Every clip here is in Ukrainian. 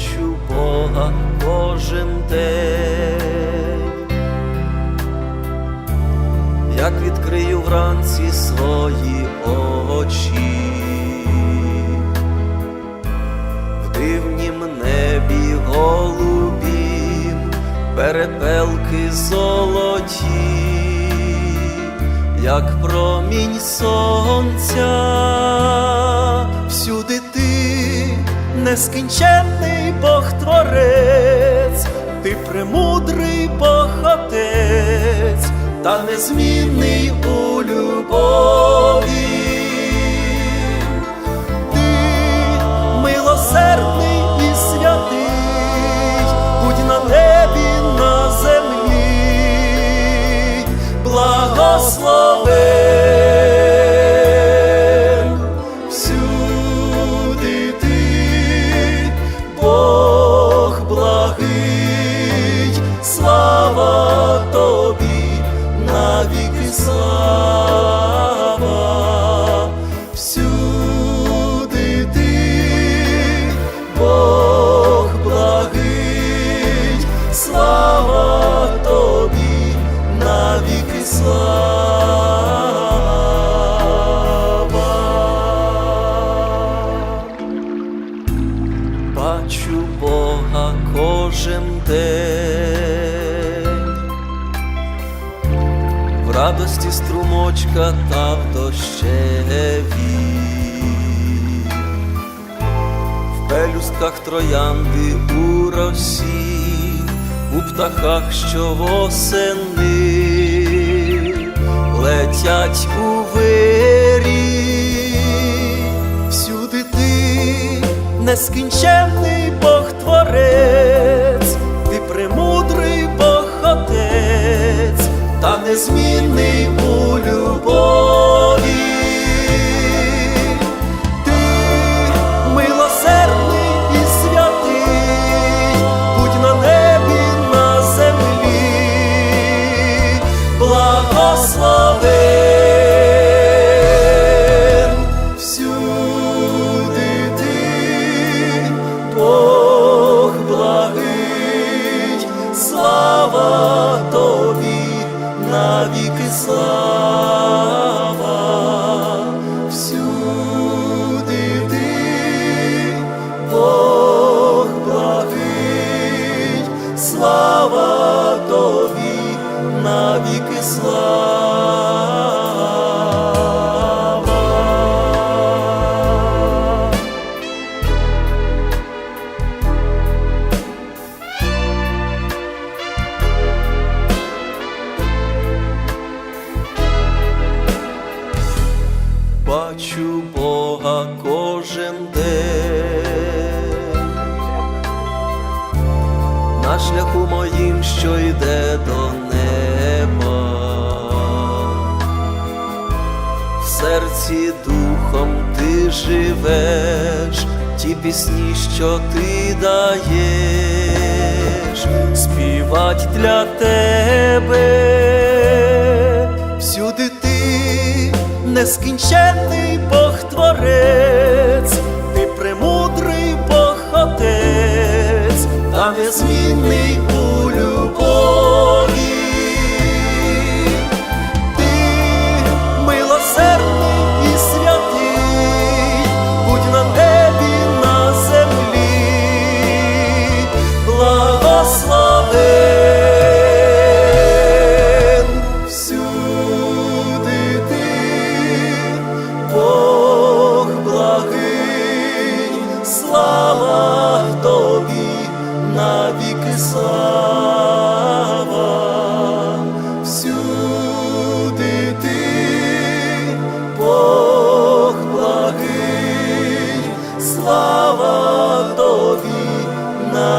бачу Бога кожен день, як відкрию вранці свої очі, в дивнім небі голубім, перепелки золоті, як промінь сонця, всюди нескінченний Бог Творець, ти премудрий Бог Отець, та незмінний у любові. Ти милосердний і святий, будь на небі, на землі, благословен Благий, слава тобі, навіки слава, всюди ти, Бог благий, слава тобі, навіки слава. Бога кожен день, в радості струмочка та в дощеві, в пелюстках троянди у росі, у птахах, що восени. Летять у вирі, всюди ти нескінченний благословен. Всюди ти, Бог благий, слава тобі, навіки слава, навіки слава. Бачу Бога кожен день на шляху моїм, що йде до неба, серці духом ти живеш, ті пісні, що ти даєш, співать для тебе, всюди ти нескінченний Бог творець, ти премудрий Бог Отець, та незмінний.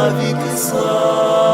навіки слава.